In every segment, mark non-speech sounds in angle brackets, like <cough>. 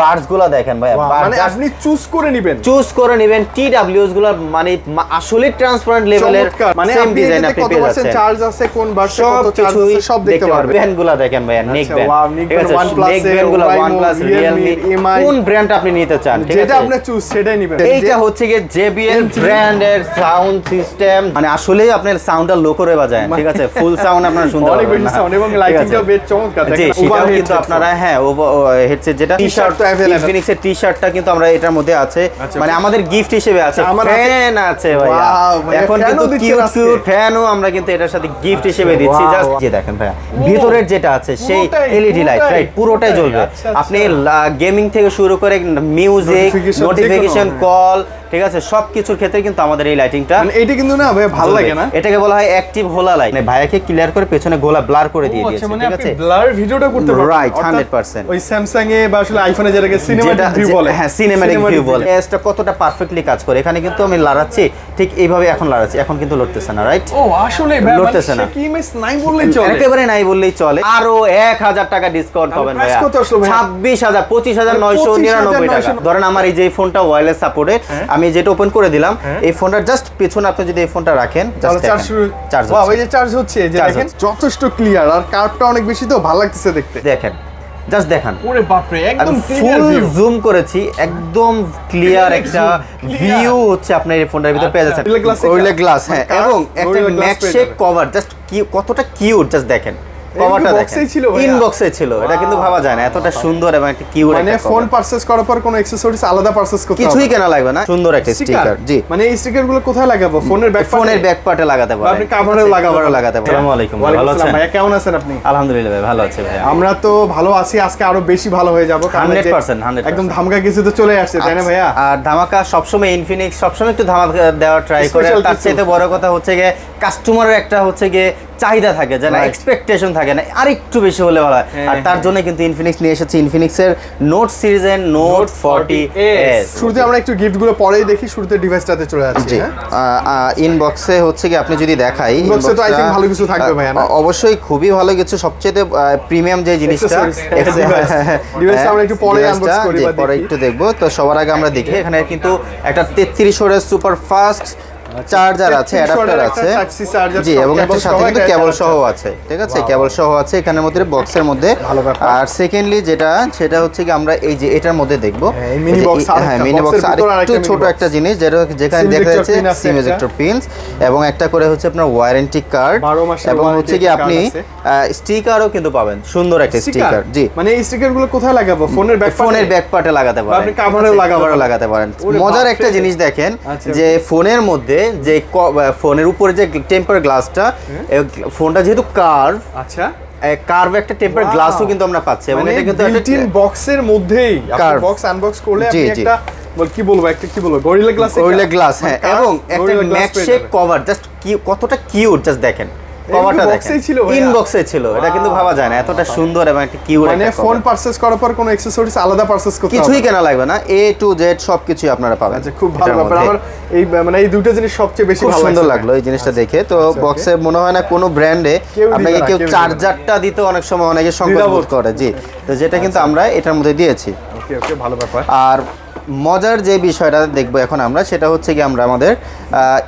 পার্টসগুলো দেখেন ভাই মানে আপনি চুজ করে নেবেন। চুজ করে নেবেন টি ডাব্লিউএসগুলো মানে আসলে ট্রান্সপারেন্ট লেভেলের মানে সেম ডিজাইন আপনি পেয়ে যাচ্ছেন চার্জ আছে। কোন ভার্সন কত চার্জ আছে সব দেখতে পারবেন। ব্যান্ডগুলো দেখেন ভাই নেক ব্যান্ড ঠিক আছে নেক ব্যান্ডগুলো OnePlus Realme, কোন ব্র্যান্ড আপনি নিতে চান ঠিক যেটা আপনি চুজ সেটাই নেবেন। এইটা হচ্ছে JBL ব্র্যান্ডের সাউন্ড সিস্টেম মানে আসলেই আপনার সাউন্ডটা লো করে বাজায় ঠিক আছে? ফুল সাউন্ড আপনারা শুনতে অনেক বেশি সাউন্ড এবং লাইটিংটাও বেশ চমৎকার জি দেখেন সেটাও কিন্তু আপনারা হ্যাঁ হেডসেট যেটা টি ইনফিনিক্সের টি শার্টটা কিন্তু আমরা এটার মধ্যে আছে। আচ্ছা, মানে আমাদের গিফট হিসেবে আছে। ফ্যান আছে ভাইয়া। এখন কিন্তু দিচ্ছেন কিউট কিউট ফ্যানও আমরা কিন্তু এটার সাথে গিফট হিসেবে দিচ্ছি। জাস্ট যে দেখেন ভাইয়া। ভিতরের যেটা আছে সেই এলইডি লাইট রাইট পুরোটাই জ্বলবে। আচ্ছা, আচ্ছা। আপনি গেমিং থেকে শুরু করে মিউজিক নোটিফিকেশন কল ঠিক আছে? সব কিছুর ক্ষেত্রে কিন্তু আমাদের এই লাইটিংটা মানে এইটা কিন্তু না ভাই ভালো লাগে না। এটাকে বলা হয় অ্যাক্টিভ হোলা লাইট মানে ভাইয়াকে ক্লিয়ার করে পেছনে গোলা ব্লার করে দিয়ে দিয়েছে আচ্ছা, মানে ঠিক আছে? ব্লার ভিডিওটা করতে পারবেন। Right, অর্থাৎ 100% ওই স্যামসাং এ বা আসলে আইফোনে যেটাকে যেটা সিনেমাটিক ভিউ বলে। হ্যাঁ সিনেম্যাটিক ভিউ বলে। এসটা কতটা পারফেক্টলি কাজ করে? এখানে কিন্তু আমি লড়াচ্ছি ঠিক এইভাবে এখন লড়াচ্ছি। এখন কিন্তু লড়তেছে না রাইট ও আসলে লড়তেছে না। কি মিস নাই বললেই চলে। একেবারে নাই বললেই চলে। আরও এক হাজার টাকা ডিসকাউন্ট পাবেন price ভাইয়া। কত আসলো ভাইয়া? ছাব্বিশ হাজার পঁচিশ হাজার নয়শো নিরানব্বই টাকা। ধরেন আমার এই যে ফোনটা ওয়্যারলেস সাপোর্টেড আমি যেটা ওপেন করে দিলাম হ্যাঁ। এই ফোনটা জাস্ট পেছনে আপনি যদি এই ফোনটা রাখেন তাহলে চার্জ হচ্ছে। যে Charge দেখেন যথেষ্ট ক্লিয়ার আর কার্ভটা অনেক বেশি তো ভালো লাগতেছে দেখতে। দেখেন। জাস্ট দেখান। ওরে বাপরে একদম ফুল জুম করেছি একদম ক্লিয়ার একটা ভিউ হচ্ছে আপনার এই ফোনটার ভিতরে পেয়ে যাচ্ছেন। Gorilla কি? গ্লাস হ্যাঁ এবং একটা ম্যাকশেক কভার জাস্ট কি কতটা কিউট জাস্ট দেখেন। কভারটা box দেখেন। ছিল ইনবক্সে ছিল এটা কিন্তু ভাবা যায় না। এতটা সুন্দর এবং একটা কিউট মানে ফোন পারচেজ করার পর কোনো অ্যাকসেসরিজ আলাদা পারচেজ করতে কিছুই কেনা লাগবে না সুন্দর একটা স্টিকার জি। মানে এই স্টিকারগুলো কোথায় লাগাবো? ফোনের ব্যাক ফোনের ব্যাক পার্টে লাগাতে পারেন। আপনি cover-এও লাগাতে পারেন। লাগাতে পারেন। আসসালামু আলাইকুম ভালো আছেন? ভাইয়া কেমন আছেন আপনি? আলহামদুলিল্লাহ ভাই ভালো আছে ভাই আমরা তো ভালো আছি আজকে আরও বেশি ভালো হয়ে যাব। কারণ 100%, 100% একদম ধামকা কিছু তো চলে আসছে তাই না ভাইয়া? আর ধামাকা সবসময় ইনফিনিক্স সবসময় একটু ধামাকা দেওয়ার ট্রাই করে। তার। চাইতে বড় কথা হচ্ছে গিয়ে কাস্টমারের একটা হচ্ছে গিয়ে চাহিদা থাকে যে না এক্সপেকটেশন থাকে না আর একটু বেশি হলে ভালো হয়। হ্যাঁ, আর তার জন্য কিন্তু ইনফিনিক্স নিয়ে এসেছে ইনফিনিক্সের নোট সিরিজের নোট ফর্টি এস শুরুতে আমরা একটু গিফটগুলো পরেই দেখি শুরুতে ডিভাইসটাতে চলে যাচ্ছি হ্যাঁ? ইনবক্সে হচ্ছে কি আপনি যদি দেখাই এ তো think inbox-টা, ভালো কিছু থাকবে ভাই না? অবশ্যই খুবই ভালো কিছু সবচেয়ে প্রিমিয়াম যে জিনিসটা Accessories, device। Device টা আমরা একটু পরে device-টা, করি বা পরে একটু দেখব। তো সবার আগে আমরা দেখি এখানে কিন্তু একটা তেত্রিশ সুপার ফাস্ট চার্জার আছে 33 অ্যাডাপ্টার আছে। জি এবং একটা সাথে কিন্তু কেবল সহ আছে ঠিক আছে? কেবল সহ আছে এখানের মধ্যে বক্সের মধ্যে। আর সেকেন্ডলি যেটা সেটা হচ্ছে কি আমরা এই যে এটার মধ্যে দেখব। হ্যাঁ, হ্যাঁ মিনি বক্স এর ভিতর আরেকটু ছোট একটা জিনিস যেটা যেখানে দেখা যাচ্ছে সিম একটা। এজেক্টর পিনস এবং একটা করে হচ্ছে আপনার ওয়ারেন্টি কার্ড এবং হচ্ছে কি আপনি। স্টিকারও কিন্তু পাবেন সুন্দর একটা স্টিকার জি। মানে এই স্টিকারগুলো কোথায় লাগাবো? ফোনের ব্যাক ফোনের ব্যাক পার্টে লাগাতে পারেন আপনি cover-এও লাগাতে পারেন। লাগাতে পারেন। ওরে মজার একটা জিনিস দেখেন আচ্ছা, যে ফোনের মধ্যে যে ফোনের উপরে যে টেম্পার গ্লাসটা ফোনটা যেহেতু কার্ভ আচ্ছা। কার্ভ একটা টেম্পার. গ্লাসও কিন্তু আমরা পাচ্ছি এবং মানে এটা কিন্তু একটা বক্সের মধ্যেই। আপনি। বক্স আনবক্স করলে আপনি একটা কি বলব একটা কি বলব গরিলা গ্লাস গরিলা গ্লাস হ্যাঁ এবং একটা ম্যাকশেক কভার জাস্ট কি কতটা কিউট জাস্ট দেখেন। কভারটা দেখেন। ছিল ইনবক্সে ছিল এটা কিন্তু ভাবা যায় না এতটা সুন্দর এবং একটা কিউট মানে ফোন পারচেজ করার পর কোনো অ্যাকসেসরিজ আলাদা পারচেজ করতে কিছুই কেনা লাগবে না এ টু জেড সবকিছুই আপনারা পাবেন। আচ্ছা খুব ভালো ব্যাপার। আমার এই মানে এই দুটো জিনিস সবচেয়ে বেশি ভালো সুন্দর লাগল এই জিনিসটা দেখে। তো আচ্ছা, বক্সে মনে হয় না কোনো ব্র্যান্ডে আপনাকে কেউ। চার্জারটা দিতে অনেক সময় অনেকে সংকোচ বোধ করে জি। তো যেটা কিন্তু আচ্ছা। আমরা এটার মধ্যে দিয়েছি। ওকে ওকে ভালো ব্যাপার। আর মজার যে বিষয়টা দেখব এখন আমরা সেটা হচ্ছে কি আমরা আমাদের আহ,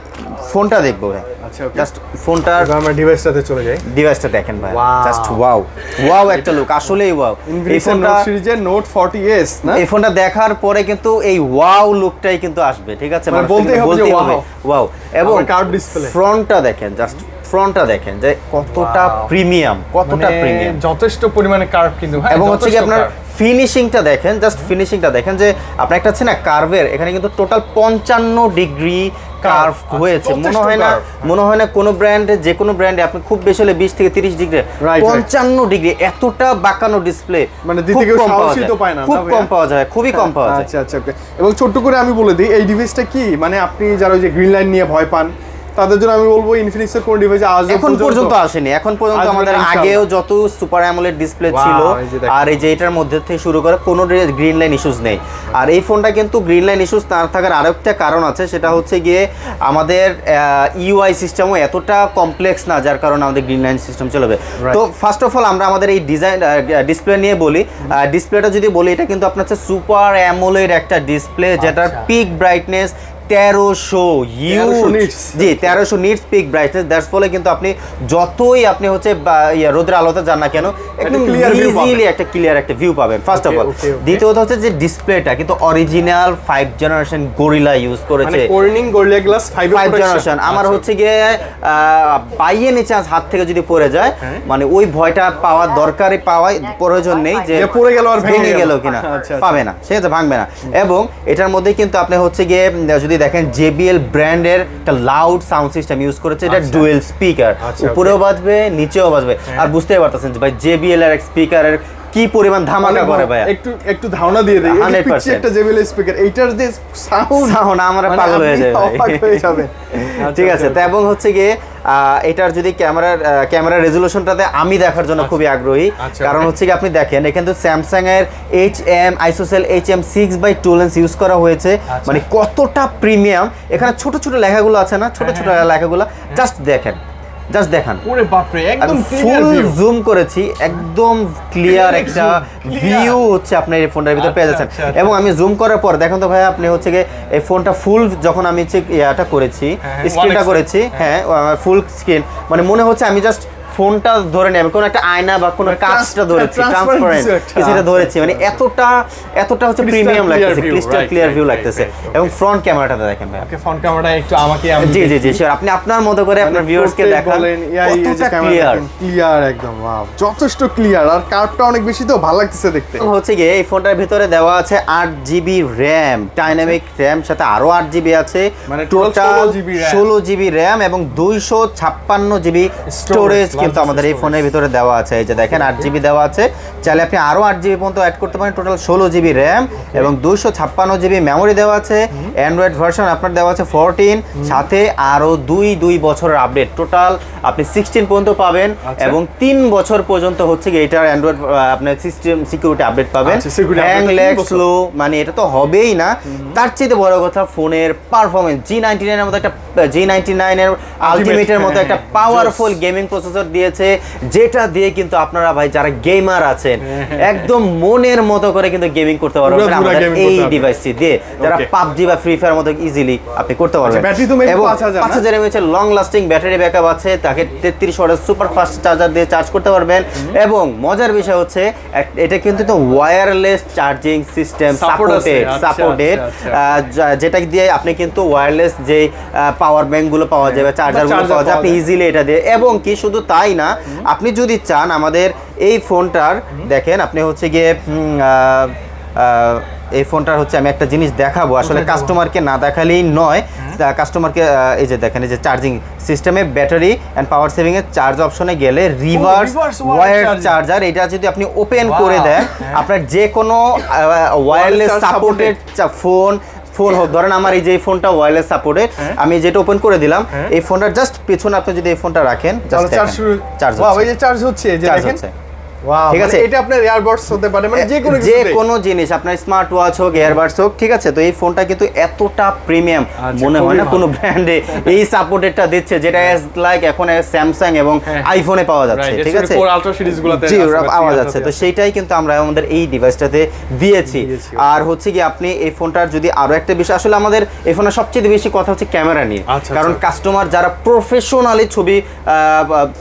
ফোনটা দেখব আচ্ছা জাস্ট আমরা ডিভাইসটাতে চলে যাই। ডিভাইসটা দেখেন ভাই। জাস্ট ওয়াও ওয়াও একটা লুক আসলেই ওয়াও এই ফোনটা সিরিজের নোট 40s না? এই ফোনটা দেখার পরে কিন্তু এই ওয়াও লুকটাই কিন্তু আসবে ঠিক আছে? মানে কিন্তু হবে wow। ওয়াও এবং display। ফ্রন্টটা দেখেন জাস্ট ফ্রন্টটা দেখেন যে কতটা প্রিমিয়াম কতটা মানে প্রিমিয়াম যথেষ্ট পরিমাণে কার্ভ কিন্তু হ্যাঁ এবং হচ্ছে কি আপনার। ফিনিশিংটা দেখেন জাস্ট ফিনিশিংটা দেখেন যে আপনার একটা আছে না কার্ভের এখানে কিন্তু টোটাল পঞ্চান্ন ডিগ্রি কার্ভ হয়েছে। মনে হয় না মনে হয় না কোনো ব্র্যান্ডে যে কোনো ব্র্যান্ডে আপনি খুব বেশি হলে বিশ থেকে তিরিশ ডিগ্রি. পঞ্চান্ন ডিগ্রি এতটা বাঁকানো ডিসপ্লে মানে খুব কম পাওয়া যায়। খুবই কম পাওয়া যায়। আচ্ছা আচ্ছা এবং ছোট্ট করে আমি বলে দিই এই ডিভাইসটা কি? মানে আপনি যারা ওই যে গ্রিন লাইন নিয়ে ভয় পান তাদের জন্য আমি বলব ইনফিনিক্স এর কোন ডিভাইস আজ এখন পর্যন্ত আসেনি। এখন পর্যন্ত আমাদের আগেও যত সুপার অ্যামোলেড ডিসপ্লে ছিল। আর এই যে এটার মধ্যে থেকে শুরু করে কোনো গ্রিন লাইন ইস্যুস নেই। আর এই ফোনটা কিন্তু গ্রিন লাইন ইস্যুস না থাকার আরেকটা কারণ আছে সেটা হচ্ছে গিয়ে আমাদের ইউআই সিস্টেমও এতটা কমপ্লেক্স না যার কারণে আমাদের গ্রিন লাইন সিস্টেম চলবে। তো ফার্স্ট অফ অল আমরা আমাদের এই ডিজাইন ডিসপ্লে নিয়ে বলি। ডিসপ্লেটা যদি বলি এটা কিন্তু আপনার সুপার অ্যামোলেড একটা ডিসপ্লে যেটার আচ্ছা। পিক ব্রাইটনেস তেরোশো 1300 জি তেরোশো নিটস পিক ব্রাইটনেস দ্যাটস ফলে কিন্তু আপনি যতই আপনি হচ্ছে রোদের আলোতে যান না কেন একদম। ইজিলি একটা ক্লিয়ার একটা ভিউ পাবেন ফার্স্ট অফ অল. দ্বিতীয়ত হচ্ছে যে ডিসপ্লেটা কিন্তু original five generation gorilla use মানে করেছে Corning Gorilla glass five generation আমার হচ্ছে গিয়ে বাইয়ে নি চান্স হাত থেকে যদি পড়ে যায় হ্যাঁ। মানে ওই ভয়টা পাওয়ার দরকারই পাওয়ার প্রয়োজন নেই যে পড়ে গেল আর ভেঙে গেল। কিনা। আচ্ছা, আচ্ছা। পাবে না সে ভাঙবে না। এবং এটার মধ্যে কিন্তু আপনি হচ্ছে গিয়ে যদি দেখেন জেবিএল ব্র্যান্ডের একটা লাউড সাউন্ড সিস্টেম ইউজ করেছে এটা ডুয়েল স্পিকার আচ্ছা, উপরেও বাজবে নিচেও বাজবে। আর বুঝতেই পারতেছেন ভাই জেবিএল এর এক স্পিকারের কি পরিমাণ ধামাকা করে ভাই একটু একটু ধারণা দিয়ে দেই। এই যে 100% পিচ্ছি একটা জেবিএল স্পিকার এইটার যে সাউন্ড সাউন্ড আমরা মানে পাগল হয়ে যাবে হয়ে। <laughs> ঠিক আচ্ছা, আছে তো এবং হচ্ছে গিয়ে এটার যদি ক্যামেরার ক্যামেরা রেজলিউশনটাতে আমি দেখার জন্য খুবই আগ্রহী। আচ্ছা, কারণ হচ্ছে কি আপনি দেখেন এখানে তো স্যামসাং এর H M ISOCELL H M six by two lens use করা হয়েছে। আচ্ছা। মানে কতটা প্রিমিয়াম এখানে ছোট ছোট লেখাগুলো আছে না? ছোট ছোট হ্যাঁ, লেখাগুলো জাস্ট দেখেন। জাস্ট দেখান। ওরে বাপরে একদম ফুল জুম করেছি একদম ক্লিয়ার একটা ভিউ হচ্ছে আপনি এই ফোনটার ভিতরে পেয়ে আচ্ছা, যাচ্ছেন। আচ্ছা, আচ্ছা। এবং আমি জুম করার পর দেখেন তো ভাই আপনি হচ্ছে এই ফোনটা ফুল যখন আমি হচ্ছে ইয়াটা করেছি হ্যাঁ, হ্যাঁ, স্ক্রিনটা করেছি হ্যাঁ। ফুল স্ক্রিন মানে মনে হচ্ছে আমি জাস্ট ফোনটা ধরে নেব কোনো একটা আয়না বা কোনো মানে কাঁচটা ধরেছি ট্রান্সপারেন্ট। কিছুটা ধরেছি মানে এতটা এতটা হচ্ছে প্রিমিয়াম লাগতেছে ক্রিস্টাল ক্লিয়ার ভিউ লাগতেছে। এবং ফ্রন্ট ক্যামেরাটা দেখেন ভাই ওকে ফ্রন্ট ক্যামেরাটা একটু আমাকে জি জি জি sure, আপনি আপনার মতো করে আপনার দেখান বলেন, AI এই যে কতটা camera ক্লিয়ার একদম wow যথেষ্ট ক্লিয়ার আর কার্ভটা অনেক বেশি তো ভালো লাগতেছে দেখতে। হচ্ছে গিয়ে এই ফোনটার ভিতরে দেওয়া আছে আট জিবি র্যাম ডাইনামিক র্যাম সাথে আরও আট জিবি আছে। মানে টোটাল 16 RAM ষোলো জিবি র্যাম এবং দুইশো ছাপ্পান্ন জিবি স্টোরেজ কিন্তু আমাদের এই ফোনের ভিতরে দেওয়া আছে এই যে দেখেন আট জিবি দেওয়া আছে। চাইলে আপনি আরও আট জিবি পর্যন্ত অ্যাড করতে পারেন। টোটাল ষোলো জিবি র্যাম এবং দুশো ছাপ্পান্ন জিবি মেমোরি দেওয়া আছে। অ্যান্ড্রয়েড ভার্সন আপনার দেওয়া আছে ফোরটিন সাথে আরও দুই দুই বছরের আপডেট টোটাল আপনি সিক্সটিন পর্যন্ত পাবেন আচ্ছা। এবং তিন বছর পর্যন্ত হচ্ছে কি এটার অ্যান্ড্রয়েড আপনার সিস্টেম সিকিউরিটি আপডেট পাবেন। হ্যাং বছর। স্লো মানে এটা তো হবেই না। তার চেয়ে বড় কথা ফোনের পারফরমেন্স জি নাইনটি নাইনের মতো একটা জি নাইনটি নাইনের আলটিমেটের মতো হ্যাঁ, একটা পাওয়ারফুল গেমিং প্রসেসর দিয়েছে। যেটা দিয়ে কিন্তু আপনারা ভাই যারা গেমার আছেন একদম মনের মতো করে কিন্তু গেমিং করতে পারবেন আমাদের এই ডিভাইসটি দিয়ে। যারা পাবজি বা ফ্রি ফায়ার মতো ইজিলি আপনি করতে পারবেন। আচ্ছা, তো এবং 5000? পাঁচ হাজার এমএএচ এর লং লাস্টিং ব্যাটারি ব্যাকআপ আছে তাকে তেত্রিশ ওয়াটের সুপার ফাস্ট চার্জার দিয়ে চার্জ করতে পারবেন। এবং মজার বিষয় হচ্ছে এটা কিন্তু তো wireless charging system supported supported যেটা দিয়ে আপনি কিন্তু ওয়্যারলেস যে পাওয়ার ব্যাংকগুলো পাওয়া যাবে চার্জারগুলো পাওয়া যায় আপনি ইজিলি এটা দিয়ে এবং কি শুধু তাই না আপনি যদি চান আমাদের এই ফোনটার দেখেন আপনি হচ্ছে গিয়ে এই ফোনটার হচ্ছে আমি একটা জিনিস দেখাবো। আসলে কাস্টমারকে না দেখালেই নয়। কাস্টমারকে এই যে দেখেন এই যে চার্জিং সিস্টেমে ব্যাটারি অ্যান্ড পাওয়ার সেভিং এর চার্জ অপশনে গেলে রিভার্স ওয়্যার। চার্জার এটা যদি আপনি ওপেন করে দেন হ্যাঁ। আপনার যে কোনো ওয়্যারলেস সাপোর্টেড ফোন ফোন হোক ধরেন আমার এই যে ফোনটা ওয়্যারলেস সাপোর্টেড আমি যেটা ওপেন করে দিলাম হ্যাঁ। এই ফোনটার জাস্ট পেছনে আপনি যদি এই ফোনটা রাখেন চার্জ চার্জ wow এই যে চার্জ হচ্ছে যে দেখেন। ঠিক ঠিক আছে? এটা আপনার এয়ারবাডস হতে পারে মানে যে কোনো যে কোনো জিনিস আপনার স্মার্ট ওয়াচ হোক এয়ারবাডস হোক ঠিক আছে? তো এই ফোনটা কিন্তু এতটা প্রিমিয়াম আচ্ছা, মনে হয় না কোনো ব্র্যান্ডে এই সাপোর্টেডটা দিচ্ছে যেটা লাইক এখন স্যামসাং এবং হ্যাঁ। আইফোনে পাওয়া যাচ্ছে ঠিক আছে? S24 Ultra জি আছে, ওরা বা পাওয়া যাচ্ছে। তো সেইটাই কিন্তু আমরা আমাদের এই ডিভাইসটাতে দিয়েছি। আর হচ্ছে কি আপনি এই ফোনটার যদি আরও একটা বিষয় আসলে আমাদের এই ফোনের সবচেয়ে বেশি কথা হচ্ছে ক্যামেরা নিয়ে। আচ্ছা, কারণ আচ্ছা। কাস্টমার যারা প্রফেশনালি ছবি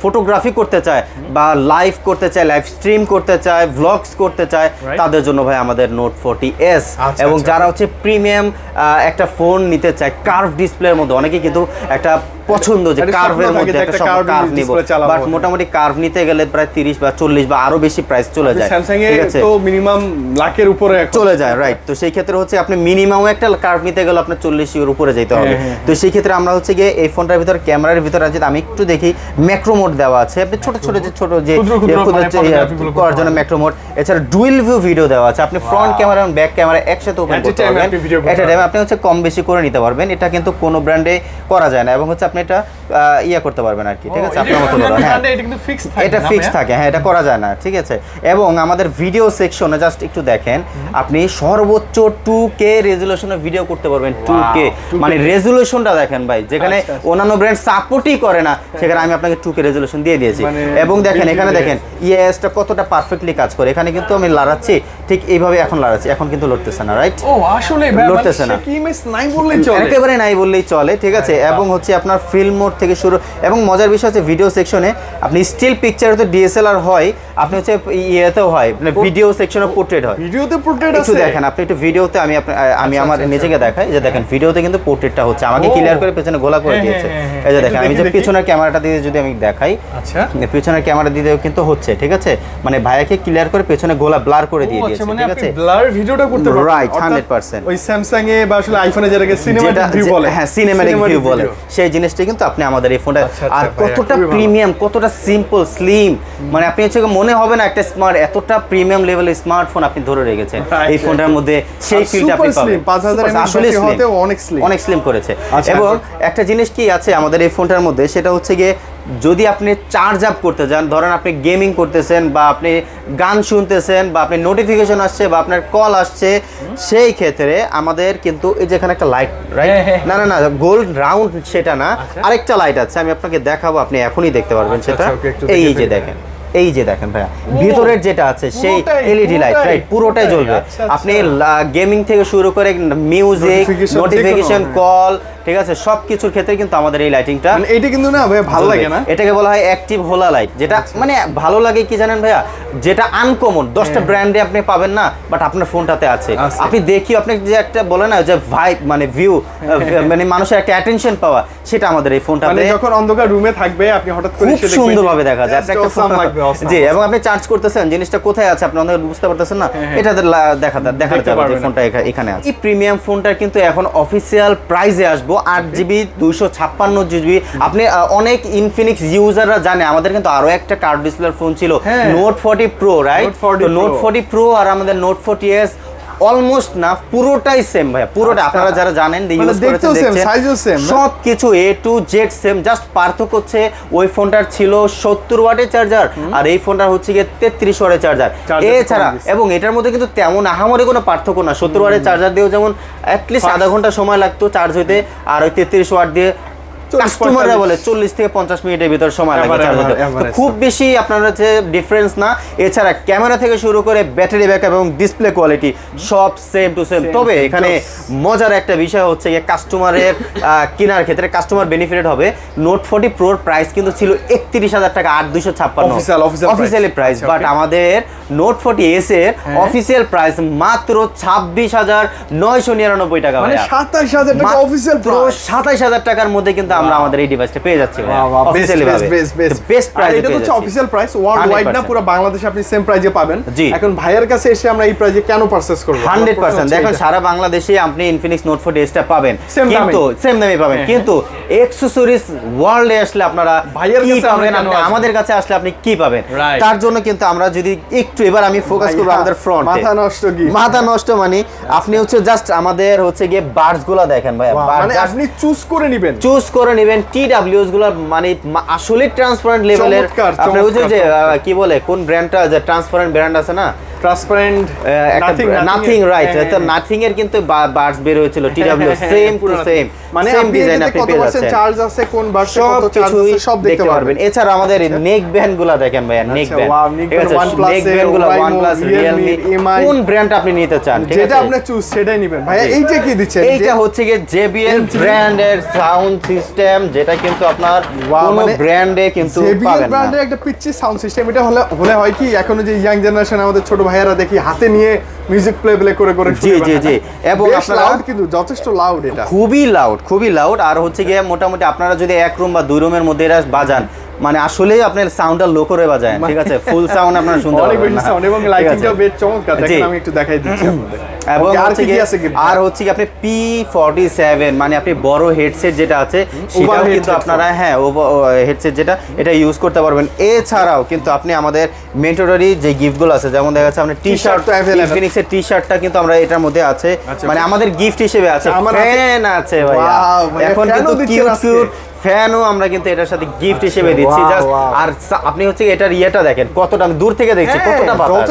ফটোগ্রাফি করতে চায় বা লাইভ করতে চায় লাইভ স্ট্রিম করতে চায় ভ্লগস করতে চায় তাদের জন্য ভাই আমাদের নোট ফোরটি এস এবং। যারা হচ্ছে প্রিমিয়াম একটা ফোন নিতে চায় কার্ভ ডিসপ্লের মধ্যে অনেকে কিন্তু একটা পছন্দ যে কার্ভের মধ্যে একটা কার্ভ নিব। বাট মোটামুটি কার্ভ নিতে গেলে প্রায় তিরিশ বা চল্লিশ বা আরও বেশি প্রাইস চলে যায় স্যামসাং এ ঠিক আছে? তো মিনিমাম লাখের উপরে চলে যায় রাইট তো সেই ক্ষেত্রে হচ্ছে আপনি মিনিমাম একটা কার্ভ নিতে গেলে আপনার চল্লিশ এর উপরে যেতে হবে। হ্যাঁ, হ্যাঁ, তো সেই ক্ষেত্রে আমরা হচ্ছে গিয়ে এই ফোনটার ভিতরে ক্যামেরার ভিতরে যদি আমি একটু দেখি ম্যাক্রো মোড দেওয়া আছে। আপনি ছোট ছোট যে ছোট যে করার জন্য। ম্যাক্রো মোড এছাড়া ডুয়েল ভিউ ভিডিও দেওয়া আছে। আপনি ফ্রন্ট ক্যামেরা এবং ব্যাক ক্যামেরা একসাথে ওপেন করতে পারবেন। এটা টাইমে আপনি হচ্ছে কম বেশি করে নিতে পারবেন। এটা কিন্তু কোনো ব্র্যান্ডে করা যায় না এবং হচ্ছে আপনি এটা ইয়ে করতে পারবেন আর কি। ঠিক আছে? আপনার মতো হ্যাঁ। এটা ফিক্স থাকে হ্যাঁ এটা করা যায় না। ঠিক আছে? এবং আমাদের ভিডিও সেকশনে জাস্ট একটু দেখেন। আপনি সর্বোচ্চ টু কে রেজুলেশনে ভিডিও করতে পারবেন টু কে 2K মানে রেজুলেশনটা দেখেন ভাই। যেখানে আচ্ছা, আচ্ছা। অন্যান্য ব্র্যান্ড সাপোর্টই করে না সেখানে আমি আপনাকে টু কে রেজুলেশন দিয়ে দিয়েছি। মানে এবং দেখেন এখানে দেখেন ইএসটা কতটা পারফেক্টলি কাজ করে। এখানে কিন্তু আমি লড়াচ্ছি ঠিক এইভাবে এখন লড়াচ্ছি এখন কিন্তু লড়তেছে না রাইট ও আসলে লড়তেছে না। নাই বললেই চলে। একেবারে নাই বললেই চলে ঠিক আছে? এবং হচ্ছে আপনার ফিল্ম মোড থেকে শুরু এবং মজার বিষয় হচ্ছে ভিডিও সেকশনে আপনি স্টিল পিকচার তো ডিএসএলআর হয় আপনি হচ্ছে ইয়েতেও হয় মানে ভিডিও সেকশনে পোর্ট্রেট হয়। ভিডিওতে পোর্ট্রেট আছে? দেখেন আপনি একটু ভিডিওতে আমি আমি আচ্ছা, আমার আচ্ছা, নিজেকে দেখাই যে দেখেন ভিডিওতে কিন্তু পোর্ট্রেটটা হচ্ছে আমাকে ক্লিয়ার করে পেছনে গোলা করে হ্যাঁ, দিয়েছে। হ্যাঁ, হ্যাঁ, এই যে দেখেন আমি যে। পিছনের ক্যামেরাটা দিয়ে যদি আমি দেখাই আচ্ছা। পিছনের ক্যামেরা দিতেও কিন্তু হচ্ছে ঠিক আছে? মানে ভাইয়াকে ক্লিয়ার করে পেছনে গোলা ব্লার করে দিয়ে দিয়েছে আচ্ছা মানে ঠিক আছে? ব্লার ভিডিওটা করতে পারবেন। অর্থাৎ 100% ওই স্যামসাং এ বা আসলে আইফোনে যেটাকে যেটা সিনেমাটিক ভিউ বলে। হ্যাঁ সিনেম্যাটিক ভিউ বলে। সেই জিনিসটা কিন্তু আপনি আমাদের এই ফোনটা আচ্ছা, আচ্ছা, আর কতটা প্রিমিয়াম কতটা সিম্পল স্লিম মানে আপনি হচ্ছে মনে হবে না একটা স্মার্ট এতটা প্রিমিয়াম লেভেলের স্মার্টফোন আপনি ধরে রেখেছেন। এই ফোনটার মধ্যে সেই ফিলটা আপনি পাবেন। 5000 Super- আসলে। হতেও অনেক slim। অনেক স্লিম করেছে। এবং একটা জিনিস কি আছে আমাদের এই ফোনটার মধ্যে সেটা হচ্ছে গিয়ে যদি আপনি চার্জ আপ করতে যান ধরেন আপনি গেমিং করতেছেন বা আপনি গান শুনতেছেন বা আপনি নোটিফিকেশন আসছে বা আপনার কল আসছে সেই ক্ষেত্রে আমাদের কিন্তু এই যে এখানে একটা লাইট রাইট হ্যাঁ, হ্যাঁ। না না না গোল্ড রাউন্ড সেটা না। আচ্ছা। আরেকটা লাইট আছে আমি আপনাকে দেখাবো আপনি এখনই দেখতে পারবেন আচ্ছা, সেটা। আচ্ছা, এই যে দেখেন এই যে দেখেন ভাইয়া ভিতরের যেটা আছে সেই এলইডি লাইট পুরোটাই, রাইট পুরোটাই। জ্বলবে। আপনি গেমিং থেকে শুরু করে মিউজিক নোটিফিকেশন কল ঠিক আছে? সব কিছুর ক্ষেত্রে কিন্তু আমাদের এই লাইটিংটা মানে এইটা কিন্তু না ভাই ভালো লাগে না। এটাকে বলা হয় অ্যাক্টিভ হোলা লাইট যেটা মানে ভালো লাগে কি জানেন ভাইয়া? যেটা আনকমন দশটা ব্র্যান্ডে আপনি পাবেন না বাট আপনার ফোনটাতে আছে। আছে। আপনি দেখি আপনি যে একটা বলে না যে ভাইব মানে ভিউ মানে মানুষের একটা অ্যাটেনশন পাওয়া সেটা আমাদের এই মানে যখন অন্ধকার রুমে থাকবে আপনি হঠাৎ করে খুব সুন্দরভাবে দেখা যায়। একটা ফোন- জি এবং আপনি চার্জ করতেছেন জিনিসটা কোথায় আছে আপনি অনেক বুঝতে পারতেছেন না? হ্যাঁ, হ্যাঁ। এটা দেখা দেখা যাবে পারবেন ফোনটা এখানে আছে। এই প্রিমিয়াম ফোনটা কিন্তু এখন অফিসিয়াল প্রাইসে আসব। আট জিবি দুইশো ছাপ্পান্ন জিবি। আপনি অনেক ইনফিনিক্স ইউজাররা জানে আমাদের কিন্তু আরও একটা কার্ড ডিসপ্লের ফোন ছিল। Note forty pro right Note 40 তো নোট ফোর্টি প্রো আর আমাদের নোট ফোর্টি এস অলমোস্ট না পুরোটাই সেম ভাইয়া পুরোটা আপনারা যারা জানেন ইউজ করেছেন দেখছেন? সব কিছু A to Z same just পার্থক্য হচ্ছে ওই ফোনটার ছিল সত্তর ওয়াটের চার্জার আর এই ফোনটার হচ্ছে গিয়ে তেত্রিশ ওয়াটের চার্জার এছাড়া এবং এটার মধ্যে কিন্তু তেমন আহামরি কোনো পার্থক্য না সত্তর ওয়াটের চার্জার দিয়েও যেমন অ্যাটলিস্ট আধা ঘণ্টা সময় লাগতো চার্জ হইতে আর ওই তেত্রিশ ওয়াট দিয়ে 40, কাস্টমাররা বলে চল্লিশ থেকে পঞ্চাশ মিনিটের ভিতর সময় লাগে চার্জ হতে। খুব বেশি আপনার হচ্ছে ডিফারেন্স না। এছাড়া ক্যামেরা থেকে শুরু করে ব্যাটারি ব্যাকআপ এবং ডিসপ্লে কোয়ালিটি সব সেম টু সেম তবে এখানে মজার একটা বিষয় হচ্ছে যে কাস্টমারের কেনার ক্ষেত্রে কাস্টমার বেনিফিট হবে। নোট ফোর্টি প্রোর প্রাইস কিন্তু ছিল একত্রিশ হাজার টাকা আট দুশো ছাপ্পান্ন। অফিসিয়ালি প্রাইস বাট আমাদের নোট ফোর্টি এস এর অফিসিয়াল প্রাইস মাত্র ছাব্বিশ হাজার নয়শো নিরানব্বই টাকা মানে সাতাশ হাজার টাকা অফিসিয়াল মাত্র সাতাইশ হাজার টাকার মধ্যে কিন্তু আমরা আমাদের এই ডিভাইসটা পেয়ে যাচ্ছি অফিসিয়ালি বেস্ট প্রাইস এটা হচ্ছে অফিসিয়াল প্রাইস ওয়ার্ল্ড ওয়াইড না পুরো বাংলাদেশে আপনি সেম প্রাইজে পাবেন। এখন ভাইয়ের কাছে এসে আমরা এই প্রাইজে কেন পারচেজ করব? হান্ড্রেড পার্সেন্ট দেখুন সারা বাংলাদেশে আপনি ইনফিনিক্স নোট ফোর এসটা পাবেন। কিন্তু সেম দামে পাবেন। হ্যাঁ, কিন্তু এক্সেসরিজ ওয়ার্ল্ডে আসলে আপনারা ভাইয়ের কাছে? আমাদের কাছে আসলে আপনি কি পাবেন? তার জন্য কিন্তু আমরা যদি একটু এবার আমি ফোকাস করব আমাদের ফ্রন্ট মাথা নষ্ট কি? মাথা নষ্ট মানে আপনি হচ্ছে জাস্ট আমাদের হচ্ছে গিয়ে বার্সগুলা দেখেন ভাই মানে আপনি চুজ করে নেবেন। চুজ করে নেবেন টি ডাব্লিউসগুলা মানে আসলে ট্রান্সপারেন্ট লেভেলের আপনি ওই যে কি বলে কোন ব্র্যান্ডটা যে ট্রান্সপারেন্ট ব্র্যান্ড আছে না? ট্রান্সপারেন্ট নাথিং রাইট তো নাথিং এর কিন্তু বার্ডস বের হয়েছিল। সেম টু সেম মানে সেম ডিজাইন আপনি পেয়ে যাচ্ছেন। চার্জ আছে কোন কত চার্জ আছে সব দেখতে পারবেন। এছাড়া আমাদের নেক ব্যান্ডগুলা দেখেন ভাইয়া নেক আচ্ছা, ব্যান্ড নেক ব্যান্ডগুলা Oraimo, OnePlus Realme, Realme কোন ব্র্যান্ড আপনি নিতে চান যেটা আপনি চুজ সেটাই নেবেন। ভাইয়া। এইটা কি দিচ্ছেন? এইটা হচ্ছে গিয়ে JBL ব্র্যান্ডের সাউন্ড সিস্টেম যেটা কিন্তু আপনার কোনো ব্র্যান্ডে কিন্তু পাবেন না। ব্র্যান্ডের একটা পিচ্ছি সাউন্ড সিস্টেম এটা হলে হলে হয় কি এখনও যে ইয়াং জেনারেশন আমাদের ছোট ভাইয়ারা দেখি হাতে নিয়ে মিউজিক প্লে প্লে করে করে জি, জি, জি। এবং লাউড কিন্তু যথেষ্ট লাউড এটা। খুবই লাউড খুবই লাউড আর হচ্ছে গিয়ে মোটামুটি আপনারা যদি এক রুম বা দুই রুমের মধ্যে এরা বাজান মানে আসলে আপনার সাউন্ডটা লো করে বাজায়। ঠিক আছে? ফুল সাউন্ড আপনারা শুনতে পাবেন অনেক বেশি সাউন্ড এবং লাইটিংটাও বেশ চমৎকার। দেখেন আমি একটু দেখাই দিচ্ছি <clears throat> আপনাদের। এবং হচ্ছে কি? আর হচ্ছে কি আপনি পি ফর্টি সেভেন মানে আপনি বড় হেডসেট যেটা আছে সেটাও কিন্তু আপনারা হ্যাঁ হেডসেট যেটা এটা ইউজ করতে পারবেন। এছাড়াও কিন্তু আপনি আমাদের যে গিফটগুলো আছে যেমন দেখা যাচ্ছে আপনার টি শার্ট। ইনফিনিক্সের টি শার্টটা কিন্তু আমরা এটার মধ্যে আছে। আচ্ছা, মানে আমাদের গিফট হিসেবে আছে। আচ্ছা, ফ্যান আছে ভাইয়া, এখন কিন্তু কিউট কিউট ফ্যানও আমরা কিন্তু এটার সাথে গিফট হিসেবে দিচ্ছি। জাস্ট আর আপনি হচ্ছে এটার ইয়েটা দেখেন কতটা আমি দূর থেকে দেখছি হ্যাঁ, কতটা বাতাস।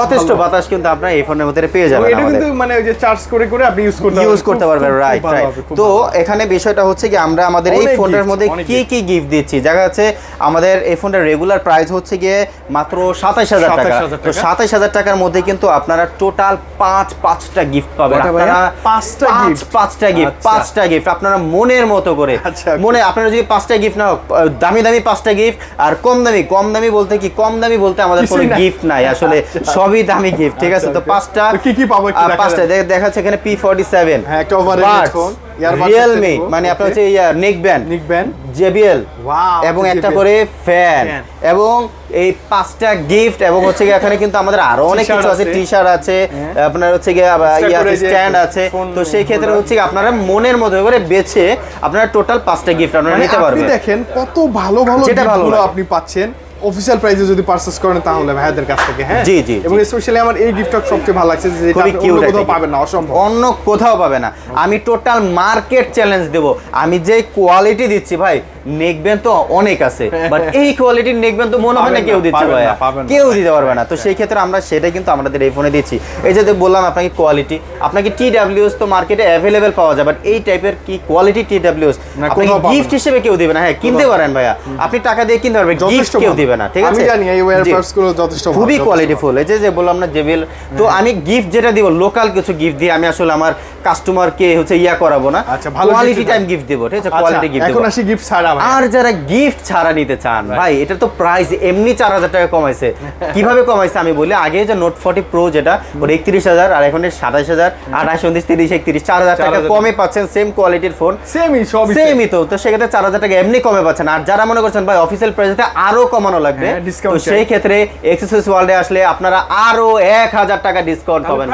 যথেষ্ট বাতাস কিন্তু আপনার এই ফোনের মধ্যে পেয়ে যাবেন কিন্তু মানে ওই যে চার্জ করে করে আপনি ইউজ করতে ইউজ করতে পারবেন রাইট রাইট তো এখানে বিষয়টা হচ্ছে কি আমরা আমাদের এই ফোনটার মধ্যে কি কি গিফট দিচ্ছি? দেখা যাচ্ছে আমাদের এই ফোনটার রেগুলার প্রাইস হচ্ছে গিয়ে মাত্র সাতাইশ হাজার টাকা। তো টাকা। সাতাইশ হাজার টাকার মধ্যে কিন্তু আপনারা টোটাল পাঁচ পাঁচটা গিফট পাবেন। আপনারা পাঁচটা পাঁচ- gift? পাঁচটা গিফট আচ্ছা। পাঁচটা গিফট আপনারা মনের মতো করে। আচ্ছা, মনে আপনারা যদি পাঁচটা গিফট না দামি দামি পাঁচটা গিফট আর কম দামি কম দামি বলতে কি কম দামি বলতে আমাদের কোনো গিফট নাই। আসলে সবই দামি গিফট ঠিক আছে? আচ্ছা, তো পাঁচটা কি কি পাবো পাঁচটা? দেখ- যাচ্ছে এখানে পি ফর্টি সেভেন হ্যাঁ, একটা earbuds রিয়েলমি একটা মানে নেব, আপনার হচ্ছে yeah neck band neck band Wow, এবং একটা করে ফ্যান এবং এই পাঁচটা গিফট এবং হচ্ছে এখানে কিন্তু আমাদের আরও অনেক কিছু আছে। টি শার্ট আছে হ্যাঁ। আপনার হচ্ছে স্ট্যান্ড আছে তো সেই ক্ষেত্রে হচ্ছে কি আপনারা মনের মতো করে বেছে আপনারা টোটাল পাঁচটা গিফট আপনারা মানে নিতে আপনি পারবেন। দেখেন কত ভালো ভালো যেটা ভালো আপনি পাচ্ছেন। অফিসিয়াল প্রাইসে যদি পারচেজ করেন তাহলে ভাইয়াদের কাছ থেকে হ্যাঁ? জি, জি, এবং স্পেশালি আমার এই গিফটটা সবচেয়ে ভালো লাগছে যে এটা অন্য কোথাও পাবেন না অসম্ভব। অন্য কোথাও পাবে না। আমি টোটাল মার্কেট চ্যালেঞ্জ দেব। আমি যে কোয়ালিটি দিচ্ছি ভাই নেকবেন তো অনেক আছে বাট <laughs> এই কোয়ালিটির নেকবেন তো মনে হয় না কেউ দিচ্ছে ভাইয়া। কেউ দিতে পারবে না। তো সেই ক্ষেত্রে আমরা সেটাই কিন্তু আমাদের এই ফোনে দিচ্ছি। এই যে বললাম আপনাকে কোয়ালিটি আপনাকে টি ডাব্লিউএস তো মার্কেটে অ্যাভেলেবেল পাওয়া যায় বাট এই টাইপের কি কোয়ালিটি টি ডাব্লিউএস আপনাকে গিফট হিসেবে কেউ দিবে না? হ্যাঁ কিনতে পারেন ভাইয়া। আপনি টাকা দিয়ে কিনতে পারবেন গিফট কেউ দিবে না ঠিক আছে? আমি জানি এই গুলো যথেষ্ট খুবই কোয়ালিটিফুল এই যে যে বললাম না তো আমি গিফট যেটা দিব লোকাল কিছু গিফট দিয়ে আমি আসলে আমার কাস্টমারকে হচ্ছে ইয়া করাবো না। আচ্ছা, ভালো কোয়ালিটি টাইম গিফট দেবো ঠিক আছে? আচ্ছা, কোয়ালিটি গিফট এখন আসি গিফট ছাড়া আর যারা গিফট ছাড়া নিতে চান ভাই এটা তো প্রাইস এমনি চার হাজার টাকা কমাইছে। <laughs> কীভাবে কমাইছে আমি বলি আগে যে নোট ফর্টি প্রো যেটা ওর একত্রিশ হাজার আর এখন সাতাশ হাজার আঠাশ উনত্রিশ তিরিশ একত্রিশ চার হাজার টাকা কমে পাচ্ছেন সেম কোয়ালিটির ফোন সেমই সবই সেমই তো তো সেক্ষেত্রে চার হাজার টাকা এমনি কমে পাচ্ছেন। আর যারা মনে করছেন ভাই অফিসিয়াল প্রাইসে আরও কমানো লাগবে হ্যাঁ, তো সেই ক্ষেত্রে এক্সেসরিজ ওয়ার্ল্ডে আসলে আপনারা আরও এক হাজার টাকা ডিসকাউন্ট পাবেন?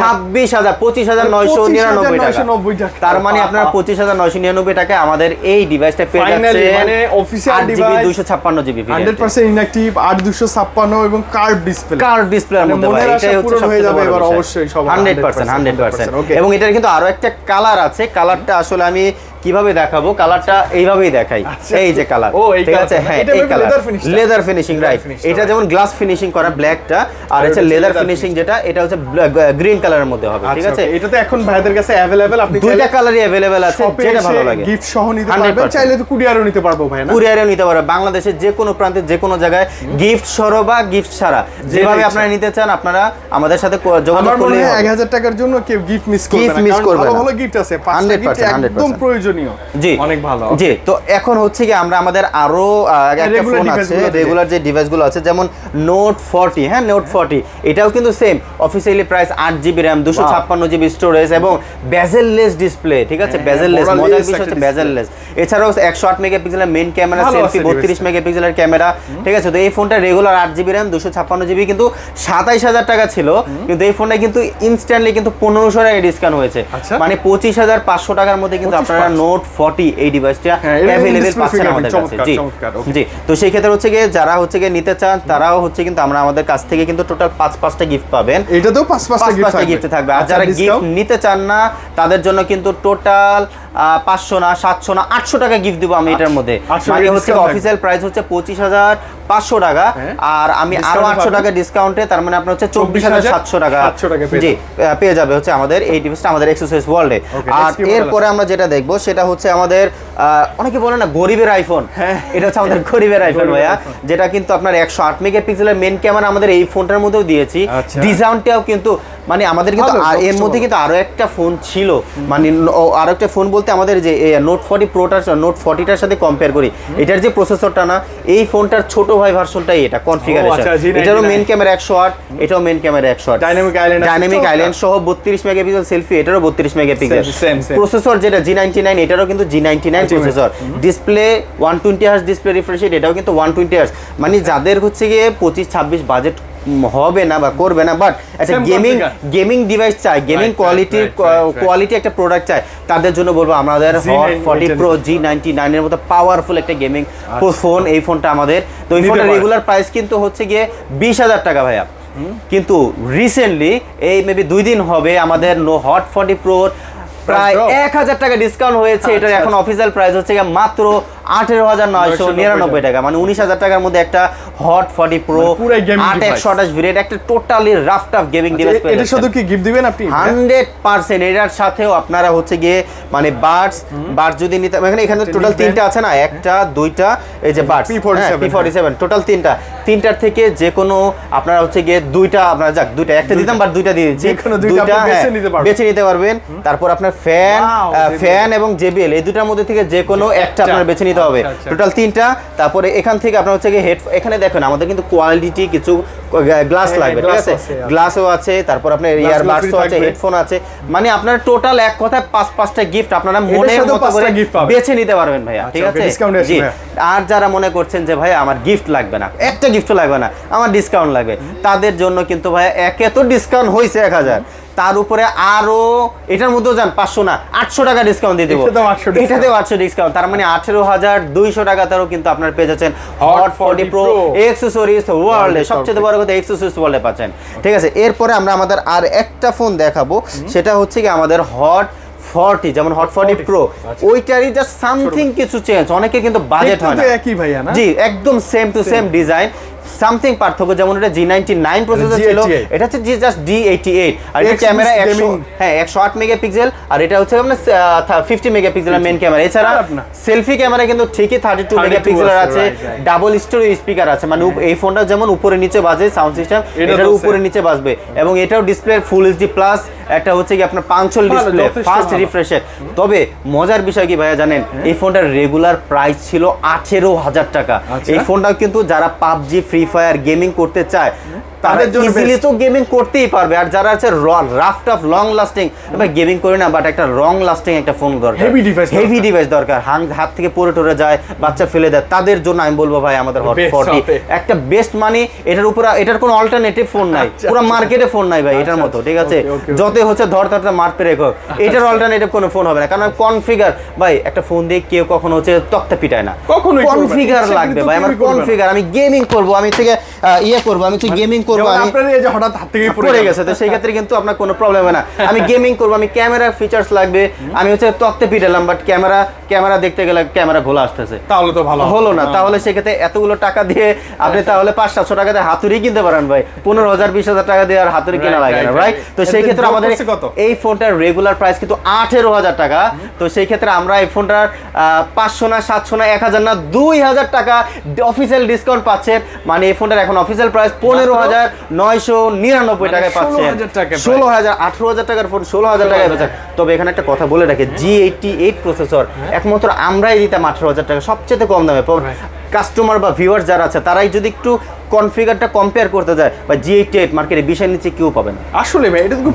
ছাব্বিশ হাজার পঁচিশ হাজার নয়শো নিরানব্বই টাকা। 25,990 টাকা। তার মানে আপনারা পঁচিশ হাজার নয়শো নিরানব্বই টাকায় আমাদের এই ডিভাইসটা পেয়ে মানে জিবি ইনঅ্যাক্টিভ এবং কার্ভ ডিসপ্লে ডিসপ্লে মানে মধ্যে ভাই এটাই হচ্ছে সবচেয়ে বড় এবার অবশ্যই সব 100% 100% 100% এবং এটার কিন্তু আরও একটা কালার আছে কালারটা আসলে আমি কীভাবে দেখাবো? কালারটা এইভাবেই দেখাই। আচ্ছা। এই যে কালার ও, ঠিক আছে? হ্যাঁ এই কালার লেদার ফিনিশিং রাইট এটা যেমন গ্লাস ফিনিশিং করা ব্ল্যাকটা আর হচ্ছে এটা লেদার ফিনিশিং যেটা এটা হচ্ছে গ্রিন কালারের মধ্যে হবে ঠিক আচ্ছা আছে? এটা তো এখন ভাইদের কাছে অ্যাভেলেবেল আপনি দুইটা কালারই অ্যাভেলেবেল আছে যেটা ভালো লাগে। গিফট সহ নিতে 100% পারবেন চাইলে তো কুরিয়ারও নিতে পারব ভাই না? কুরিয়ারেও নিতে পারবে বাংলাদেশের যে কোনো প্রান্তে যে কোনো জায়গায় গিফট সরো বা গিফট ছাড়া। যেভাবে আপনারা নিতে চান আপনারা আমাদের সাথে যোগাযোগ। এক হাজার টাকার জন্য কেউ গিফট মিস করবে না ভালো ভালো গিফট আছে পাঁচটা 100%, গিফট একদম 100% প্রয়োজনীয়। জি। অনেক ভালো। জি তো এখন হচ্ছে কি আমরা আমাদের আরও একটা ফোন আছে রেগুলার যে ডিভাইসগুলো আছে যেমন নোট ফর্টি হ্যাঁ নোট ফর্টি এটাও কিন্তু সেম অফিসিয়ালি প্রাইস আট জিবি র্যাম দুশো ছাপ্পান্ন জিবি স্টোরেজ এবং বেজেললেস ডিসপ্লে ঠিক আছে? হ্যাঁ, বেজেললেস মজার বিষয় হচ্ছে এছাড়াও একশো আট মেগাপিক্সেলের মেন ক্যামেরা সেলফি বত্রিশ। মেগাপিক্সেলের ক্যামেরা ঠিক আছে? তো এই ফোনটা রেগুলার আট জিবি র্যাম দুশো ছাপ্পান্ন জিবি কিন্তু সাতাইশ হাজার টাকা ছিল। কিন্তু এই ফোনটা কিন্তু ইনস্ট্যান্টলি কিন্তু পনেরোশো টাকা ডিসকাউন্ট হয়েছে। আচ্ছা। মানে পঁচিশ হাজার পাঁচশো টাকার মধ্যে কিন্তু 25,500 আপনারা নোট ফর্টি এই ডিভাইসটা অ্যাভেলেবেল পাচ্ছেন আমাদের কাছে। জি। জি তো সেই ক্ষেত্রে হচ্ছে গিয়ে যারা হচ্ছে গিয়ে নিতে চান তারাও হচ্ছে কিন্তু আমরা আমাদের কাছ থেকে কিন্তু টোটাল পাঁচ পাঁচটা গিফট পাবেন। এটাতেও পাঁচ পাঁচটা পাঁচ গিফট পাঁচটা গিফট থাকবে। আর আচ্ছা, যারা গিফট নিতে চান না তাদের জন্য কিন্তু টোটাল পাঁচশো না সাতশো না আটশো টাকা গিফট দিব আমি এটার মধ্যে। মানে হচ্ছে অফিসিয়াল প্রাইস হচ্ছে পঁচিশ হাজার পাঁচশো টাকা। হ্যাঁ। আর আমি আরও আটশো টাকা ডিসকাউন্টে তার মানে আপনার হচ্ছে চব্বিশ হাজার সাতশো টাকা 700 টাকা পেয়ে জি পেয়ে যাবে হচ্ছে আমাদের এই ডিভাইসটা আমাদের এক্সারসাইজ ওয়ার্ল্ডে আর এরপরে আমরা যেটা দেখব সেটা হচ্ছে আমাদের আহ, অনেকে বলে না গরিবের আইফোন হ্যাঁ। এটা হচ্ছে আমাদের গরিবের আইফোন ভাইয়া। যেটা কিন্তু আপনার একশো আট মেগাপিক্সেলের মেন ক্যামেরা আমাদের এই ফোনটার মধ্যেও দিয়েছি। আচ্ছা। ডিজাইনটাও কিন্তু মানে আমাদের কিন্তু এর মধ্যে কিন্তু আরও একটা ফোন ছিল। মানে ন- ও, আরও একটা ফোন বলতে আমাদের যে নোট ফর্টি প্রোটার নোট ফর্টিটার সাথে কম্পেয়ার করি। এটার যে প্রসেসরটা না এই ফোনটার ছোট ভাই ভার্সনটাই এটা কনফিগারেশন আচ্ছা, G99 এটারও মেন ক্যামেরা একশো আট এটাও মেন ক্যামেরা একশো আট। Island আছে, ডাইনামিক আইল্যান্ড সহ বত্রিশ মেগাপিক্সেল সেলফি এটারও বত্রিশ মেগাপিক্সেল. প্রসেসর যেটা জি নাইনটি নাইন এটারও কিন্তু G ninety nine processor display one twenty hertz display refresh এটাও কিন্তু ওয়ান টোয়েন্টি হার্স মানে যাদের হচ্ছে গিয়ে পঁচিশ ছাব্বিশ বাজেট হবে না বা করবে না বাট একটা গেমিং গেমিং ডিভাইস চাই গেমিং কোয়ালিটির right. কোয়ালিটি একটা প্রোডাক্ট চাই তাদের জন্য বলব আমাদের Hot forty pro G ninety নাইনের মতো পাওয়ারফুল একটা গেমিং ফোন এই ফোনটা আমাদের। তো এই পারে। রেগুলার প্রাইস কিন্তু হচ্ছে গিয়ে বিশ হাজার টাকা ভাইয়া। কিন্তু রিসেন্টলি এই মেবি দুই দিন হবে আমাদের নো হট ফর্টি প্রোর প্রায় এক হাজার টাকা ডিসকাউন্ট হয়েছে। এটার আচ্ছা, এখন অফিসিয়াল প্রাইস হচ্ছে গিয়ে মাত্র আঠেরো হাজার নয়শো নিরানব্বই টাকা। মানে উনিশ হাজার টাকার মধ্যে একটা হট ফর্টি প্রো মানে আঠাশ ভেরিয়েন্ট একটা totally rough tough gaming device এ- এটার সাথে কি গিফট দিবেন আপনি? হান্ড্রেড পার্সেন্ট এটার সাথেও আপনারা হচ্ছে গিয়ে মানে বার্ডস বার্ড যদি নিতে এখানে এখানে টোটাল তিনটা আছে না? একটা দুইটা এই যে buds P47 P forty seven total তিনটা। তিনটার থেকে যে কোনো আপনারা হচ্ছে গিয়ে দুইটা আপনারা যাক দুইটা একটা দিতাম বাট দুইটা দিয়ে দিচ্ছি। দুইটা বেছে হ্যাঁ, নিতে পারবেন। বেছে নিতে পারবেন। তারপর আপনার ফ্যান ফ্যান এবং জেবিএল এই দুটার মধ্যে থেকে যে কোনো একটা আপনার বেছে নিতে হবে। আচ্ছা, আচ্ছা। টোটাল তিনটা তারপরে এখান থেকে আপনার হচ্ছে গিয়ে হেড এখানে দেখেন আমাদের কিন্তু কোয়ালিটি কিছু গ্লাস হ্যাঁ, লাগবে ঠিক আছে? আছে, আছে। গ্লাসও আছে তারপর আপনার ইয়ারবাডসও আছে হেডফোন আছে। মানে আপনার টোটাল এক কথায় পাঁচ পাঁচটা গিফট আপনারা মনের মতো করে বেছে নিতে পারবেন ভাইয়া ঠিক আচ্ছা, আছে? জি। আর যারা মনে করছেন যে ভাই আমার গিফট লাগবে না একটা গিফটও লাগবে না আমার ডিসকাউন্ট লাগবে তাদের জন্য কিন্তু ভাইয়া একে তো ডিসকাউন্ট হয়েছে এক হাজার। তার উপরে আরও এটার মধ্যেও যান পাঁচশো না আটশো টাকা ডিসকাউন্ট দিয়ে দেবো। এটাতেও 800 discount। এটাতেও আটশো ডিসকাউন্ট তার মানে আঠেরো হাজার দুইশো টাকা তারও কিন্তু আপনার পেয়ে যাচ্ছেন হট ফর্টি প্রো এক্সেসরিজ ওয়ার্ল্ডে সবচেয়ে বড় কথা এক্সেসরিজ ওয়ার্ল্ডে পাচ্ছেন। ঠিক আছে এরপরে আমরা আমাদের আর একটা ফোন দেখাবো সেটা হচ্ছে কি আমাদের হট ফর্টি যেমন হট ফর্টি প্রো ওইটারই জাস্ট সামথিং কিছু চেঞ্জ অনেকে কিন্তু বাজেট হয় না। একই ভাইয়া না? জি একদম same to same design something পার্থক্য যেমন এটা জি নাইনটি নাইন প্রসেসর ছিল এটা হচ্ছে G just D eighty eight আর এটা ক্যামেরা একশো হ্যাঁ একশো আট মেগাপিক্সেল আর এটা হচ্ছে আপনার ফিফটি মেগাপিক্সেলের মেন ক্যামেরা এছাড়া সেলফি ক্যামেরা কিন্তু ঠিকই থার্টি টু 32 মেগাপিক্সেলের আছে. ডাবল স্টোরি স্পিকার আছে। মানে এই ফোনটা যেমন উপরে নিচে বাজে সাউন্ড সিস্টেম এটা এটার উপরে নিচে বাজবে। এবং এটাও ডিসপ্লে ফুল এইচডি প্লাস একটা হচ্ছে কি আপনার পাঞ্চল ডিসপ্লে ফাস্ট রিফ্রেশের তবে মজার বিষয় কি ভাইয়া জানেন? এই ফোনটার রেগুলার প্রাইস ছিল আঠেরো হাজার টাকা। আচ্ছা। এই ফোনটা কিন্তু যারা পাবজি ফ্রি ফায়ার গেমিং করতে চায়। তাদের জন্য ইজিলি তো গেমিং করতেই পারবে। আর যারা আছে রাফ টাফ লং লাস্টিং এবার গেমিং করে না বাট একটা লং লাস্টিং একটা ফোন দরকার। Heavy device হেভি ডিভাইস দরকার। হাত হাত থেকে পড়ে টরে যায় বাচ্চা ফেলে দেয় তাদের জন্য আমি বলব ভাই আমাদের হট ফর্টি। একটা বেস্ট মানে এটার উপর এটার কোনো অল্টারনেটিভ ফোন নাই। আচ্ছা, পুরো আচ্ছা। মার্কেটে ফোন নাই ভাই এটার আচ্ছা, মতো ঠিক আছে। যতই হচ্ছে ধর ধরতে মারতে রেখো এটার অল্টারনেটিভ কোনো ফোন হবে না। কারণ কনফিগার ভাই একটা ফোন দিয়ে কেউ কখনো হচ্ছে তক্তা পিটায় না। কখনোই করবে না। কনফিগার লাগবে ভাই আমার। কনফিগার আমি গেমিং করব আমি থেকে ইয়ে করব আমি গেমিং করব যেমন আমি আপনার এই যে হঠাৎ হাত থেকে পড়ে গেছে তো সেই ক্ষেত্রে কিন্তু আপনার কোনো প্রবলেম হবে না। <laughs> আমি গেমিং করব আমি ক্যামেরার ফিচার্স লাগবে আমি হচ্ছে তক্তে পিটালাম বাট ক্যামেরা ক্যামেরা দেখতে গেলে ক্যামেরা ঘোলা আসতেছে। তাহলে তো ভালো হলো না তাহলে সেক্ষেত্রে এতগুলো টাকা দিয়ে আপনি তাহলে পাঁচ সাতশো টাকা দিয়ে হাতুড়ি কিনতে পারেন ভাই। পনেরো হাজার বিশ হাজার টাকা দিয়ে আর হাতুড়ি কেনা লাগে না রাইট তো সেই ক্ষেত্রে আমাদের এই ফোনটার রেগুলার প্রাইস কিন্তু আঠেরো হাজার টাকা। তো সেই ক্ষেত্রে আমরা এই ফোনটার পাঁচশো না সাতশো না এক হাজার না দুই হাজার টাকা অফিসিয়াল ডিসকাউন্ট পাচ্ছেন। মানে এই ফোনটার এখন অফিসিয়াল প্রাইস পনেরো হাজার নয়শো নিরানব্বই মানে টাকায় পাচ্ছেন। 16,000 টাকায় ষোলো হাজার আঠেরো হাজার টাকার ফোন ষোলো হাজার টাকায় পাচ্ছেন। তবে এখানে একটা কথা বলে রাখে জি এইটটি এইট প্রসেসর একমাত্র আমরাই দিতাম আঠেরো হাজার টাকা সবচেয়ে কম দামে। কাস্টমার বা ভিউয়ার যারা আছে তারাই যদি একটু কনফিগারটা কম্পেয়ার করতে যায় বা জি এইটটি এইট মার্কেটে বিশের নিচে কেউ পাবে না। আসলে ভাই এটা তো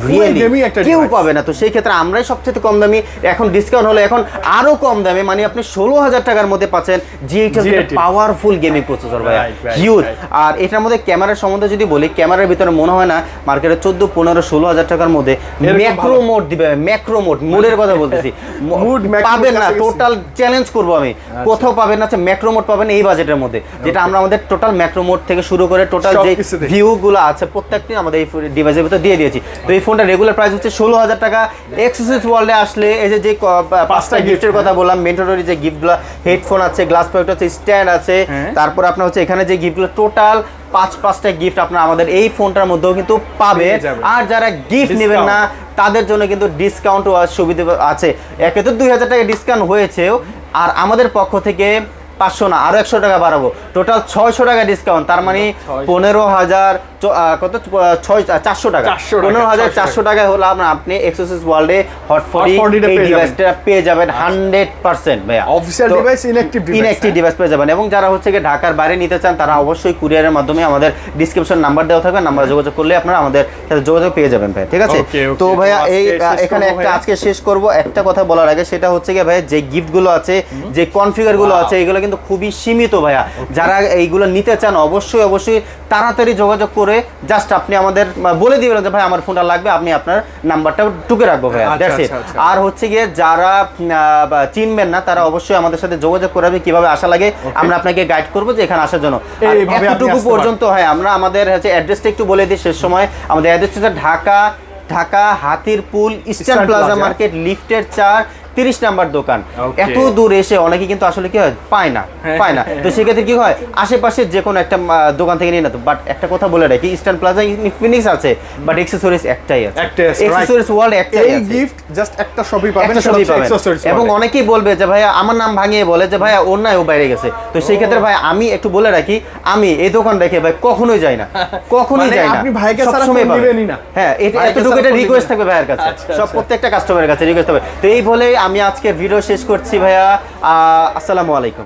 একটা কেউ পাবে না। তো সেই ক্ষেত্রে আমরাই সবচেয়ে কম দামি এখন ডিসকাউন্ট হলে এখন আরও কম দামে মানে আপনি ষোলো হাজার টাকার মধ্যে পাচ্ছেন G G80 powerful gaming processor ভাই হিউজ আর এটার মধ্যে ক্যামেরার সম্বন্ধে যদি বলি ক্যামেরার ভিতরে মনে হয় না মার্কেটে চোদ্দ পনেরো ষোলো হাজার টাকার মধ্যে ম্যাক্রো। মোড দিবে ম্যাক্রো মোড মোডের কথা বলতেছি। <laughs> Macro পাবেন না টোটাল চ্যালেঞ্জ করব আমি। কোথাও পাবেন না ম্যাক্রো মোড পাবেন এই বাজেটের মধ্যে যেটা আমরা আমাদের টোটাল ম্যাক্রো মোড থেকে শুরু করে টোটাল যে সবকিছুতে। ভিউ গুলো আছে প্রত্যেকটি আমাদের এই ডিভাইসের ভিতরে দিয়ে দিয়েছি। তো এই ফোনটা রেগুলার প্রাইস হচ্ছে ষোলো হাজার টাকা। এক্সেসরিজ ওয়ার্ল্ডে আসলে এই যে যে পাঁচটা গিফটের কথা বললাম মেন্টরি যে গিফটগুলো হেডফোন আছে গ্লাস প্রোডাক্ট আছে স্ট্যান্ড আছে হ্যাঁ। তারপর আপনার হচ্ছে এখানে যে গিফটগুলো টোটাল পাঁচ পাঁচটা গিফট আপনার আমাদের এই ফোনটার মধ্যেও কিন্তু পাবে আর যারা গিফট নেবেন না তাদের জন্য কিন্তু ডিসকাউন্ট সুবিধা আছে। একে তো দুই হাজার টাকা ডিসকাউন্ট হয়েছেও আর আমাদের পক্ষ থেকে পাঁচশো না আরও একশো টাকা বাড়াবো। টোটাল ছয়শো টাকা ডিসকাউন্ট তার মানে পনেরো হাজার কত? ছয় চারশো টাকা। পনেরো হাজার চারশো টাকা। হলো আপনার আপনি এক্সেসিস ওয়ার্ল্ডে হট ফরি 40 টা এই পেয়ে যাবেন। ডিভাইসটা পেয়ে যাবেন হান্ড্রেড পার্সেন্ট ভাইয়া। Device, inactive ডিভাইস পেয়ে যাবেন। এবং যারা হচ্ছে গিয়ে ঢাকার বাইরে নিতে চান তারা অবশ্যই কুরিয়ারের মাধ্যমে আমাদের ডিসক্রিপশন নাম্বার দেওয়া থাকবে। নাম্বার যোগাযোগ করলে আপনারা আমাদের সাথে যোগাযোগ পেয়ে যাবেন ভাই ঠিক আছে? তো ভাইয়া এই এখানে একটা আজকে শেষ করব। একটা কথা বলার আগে সেটা হচ্ছে গিয়ে ভাই যে গিফটগুলো আছে যে কনফিগারগুলো আছে এগুলো কিন্তু খুবই সীমিত ভাইয়া। যারা এইগুলো নিতে চান অবশ্যই অবশ্যই তাড়াতাড়ি যোগাযোগ করে করে জাস্ট আপনি আমাদের বলে দিবেন যে ভাই আমার ফোনটা লাগবে আপনি আপনার নাম্বারটা টুকে রাখব ভাই আচ্ছা, দ্যাটস ইট আচ্ছা, আচ্ছা। আর হচ্ছে গিয়ে যারা চিনবেন না তারা অবশ্যই আমাদের সাথে যোগাযোগ করবে কীভাবে আসা লাগে আমরা আপনাকে গাইড করব যে এখানে আসার জন্য। এতটুকু পর্যন্ত হয় আমরা আমাদের হচ্ছে অ্যাড্রেসটা একটু বলে দিই শেষ সময়। আমাদের অ্যাড্রেস হচ্ছে ঢাকা ঢাকা হাতির পুল ইস্টার্ন প্লাজা। মার্কেট লিফটের চার তিরিশ নাম্বার দোকান। এত দূর এসে অনেকে কিন্তু আসলে কি হয় পায় না পায় না। তো সেক্ষেত্রে কি হয় আশেপাশে যে কোনো একটা দোকান থেকে নিয়ে না তো বাট একটা কথা বলে রাখি ইস্টার্ন প্লাজা ফিনিক্স আছে বাট এক্সেসরিজ একটাই আছে. এক্সেসরিজ ওয়ার্ল্ড একটাই আছে। গিফট জাস্ট একটা শপই পাবেন সেটা পাবেন। এবং অনেকেই বলবে যে ভাইয়া আমার নাম ভাঙিয়ে বলে যে ভাইয়া ওর নাই ও বাইরে গেছে। তো সেই ক্ষেত্রে ভাই আমি একটু বলে রাখি আমি এই দোকান রেখে ভাই কখনোই যাই না। <laughs> কখনোই মানে যাই না। আপনি ভাইকে ছাড়া সবসময় দিবেনই না। হ্যাঁ এটা এতটুকু এটা রিকোয়েস্ট থাকবে ভাইয়ের কাছে। আচ্ছা, সব আচ্ছা। প্রত্যেকটা কাস্টমারের কাছে রিকোয়েস্ট হবে তো এই বলে আমি আজকে ভিডিও শেষ করছি ভাইয়া। আসসালামু আলাইকুম।